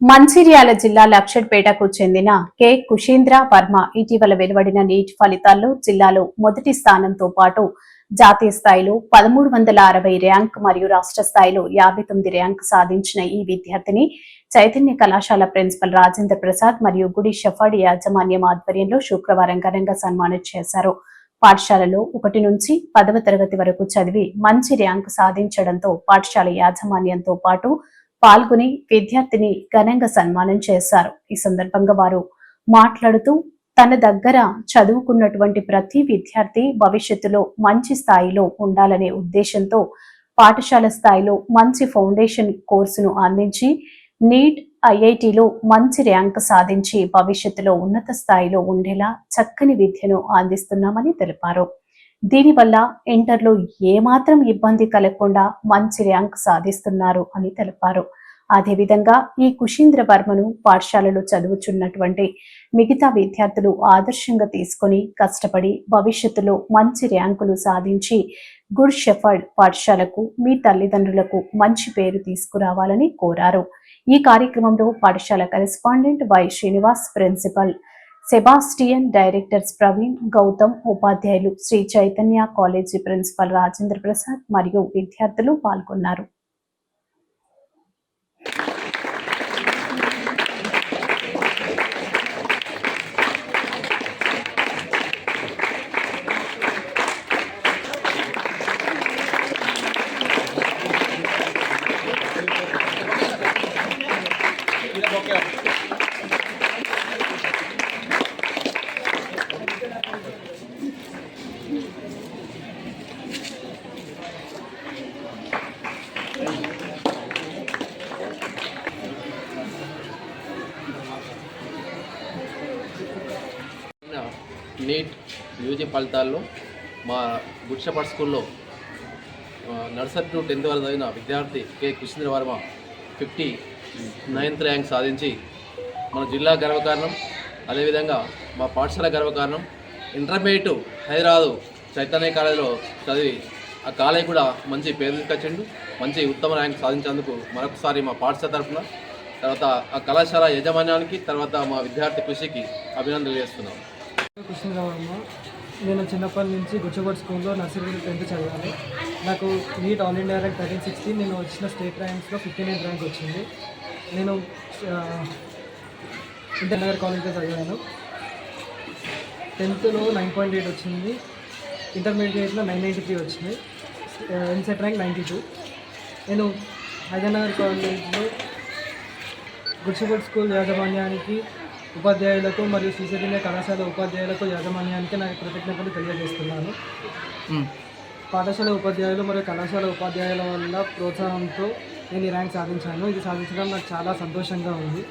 మంచిర్యాల జిల్లా లక్షడ్పేటకు చెందిన కె. కుషీంద్ర వర్మ ఇటీవల వెలువడిన నీట్ ఫలితాల్లో జిల్లాలో మొదటి స్థానంతో పాటు జాతీయ స్థాయిలో పదమూడు వందల అరవై ర్యాంక్ మరియు రాష్ట్ర స్థాయిలో యాభై తొమ్మిది ర్యాంక్ సాధించిన ఈ విద్యార్థిని చైతన్య కళాశాల ప్రిన్సిపల్ రాజేంద్ర ప్రసాద్ మరియు గుడి షఫాడ్ యాజమాన్యం ఆధ్వర్యంలో శుక్రవారం ఘనంగా సన్మానం చేశారు. పాఠశాలలో ఒకటి నుంచి పదవ తరగతి వరకు చదివి మంచి ర్యాంకు సాధించడంతో పాఠశాల యాజమాన్యంతో పాటు పాల్గొని విద్యార్థిని ఘనంగా సన్మానం చేశారు. ఈ సందర్భంగా వారు మాట్లాడుతూ తన దగ్గర చదువుకున్నటువంటి ప్రతి విద్యార్థి భవిష్యత్తులో మంచి స్థాయిలో ఉండాలనే ఉద్దేశంతో పాఠశాల స్థాయిలో మంచి ఫౌండేషన్ కోర్సును అందించి నీట్ ఐఐటిలో మంచి ర్యాంక్ సాధించి భవిష్యత్తులో ఉన్నత స్థాయిలో ఉండేలా చక్కని విద్యను అందిస్తున్నామని తెలిపారు. దీనివల్ల ఇంటర్లో ఏమాత్రం ఇబ్బంది కలగకుండా మంచి ర్యాంక్ సాధిస్తున్నారు అని తెలిపారు. అదేవిధంగా ఈ కుషీంద్ర వర్మను పాఠశాలలో చదువుచున్నటువంటి మిగతా విద్యార్థులు ఆదర్శంగా తీసుకొని కష్టపడి భవిష్యత్తులో మంచి ర్యాంకులు సాధించి గుడ్ షెఫర్డ్ పాఠశాలకు మీ తల్లిదండ్రులకు మంచి పేరు తీసుకురావాలని కోరారు. ఈ కార్యక్రమంలో పాఠశాల correspondent Y Srinivas principal Sebastian directors Praveen Gautam ఉపాధ్యాయులు శ్రీ చైతన్య కాలేజీ ప్రిన్సిపల్ రాజేంద్ర ప్రసాద్ మరియు విద్యార్థులు పాల్గొన్నారు Okay. నీట్ యూజీ ఫలితాల్లో మా గుడ్షపట్ స్కూల్లో నర్సరీ టు టెన్త్ వరకు చదివిన విద్యార్థి K. Krishna Varma fifty ninth rank సాధించి మన జిల్లా గర్వకారణం అదేవిధంగా మా పాఠశాల గర్వకారణం ఇంటర్మీడియట్ హైదరాబాదు చైతన్య కాలేజీలో చదివి ఆ కాలేజ్ కూడా మంచి పేరు తీసుకొచ్చిండు మంచి ఉత్తమ ర్యాంక్ సాధించేందుకు మరొకసారి మా పాఠశాల తరఫున తర్వాత ఆ కళాశాల యజమాన్యానికి తర్వాత మా విద్యార్థి కృషికి అభినందనలు చేస్తున్నాం. కృష్ణరావమ్మ నేను చిన్నప్పటి నుంచి గుచ్చగొడ్ స్కూల్లో నర్సరీ టెన్త్ చదివాను. నాకు NEET all India rank thirteen sixteen నేను వచ్చిన స్టేట్ ర్యాంక్స్లో ఫిఫ్టీన్ ఎయిట్ ర్యాంక్ వచ్చింది. నేను ఇంటర్నగర్ కాలేజ్లో చదివాను. టెన్త్లో నైన్ పాయింట్ ఎయిట్ వచ్చింది. ఇంటర్మీడియట్లో నైన్ నైంటీ త్రీ వచ్చింది. ఎన్సెట్ ర్యాంక్ నైంటీ టూ. నేను హైదరాబాద్ కాలేజ్లో గుడ్షగూడ్ స్కూల్ యాజమాన్యానికి ఉపాధ్యాయులకు మరియు శ్రీచైతన్య కళాశాల ఉపాధ్యాయులకు యాజమాన్యానికి నాకు కృతజ్ఞతలు తెలియజేస్తున్నాను. పాఠశాల ఉపాధ్యాయులు మరియు కళాశాల ఉపాధ్యాయుల వల్ల ప్రోత్సాహంతో నేను ఈ ర్యాంక్ సాధించాను. ఇది సాధించడం నాకు చాలా సంతోషంగా ఉంది.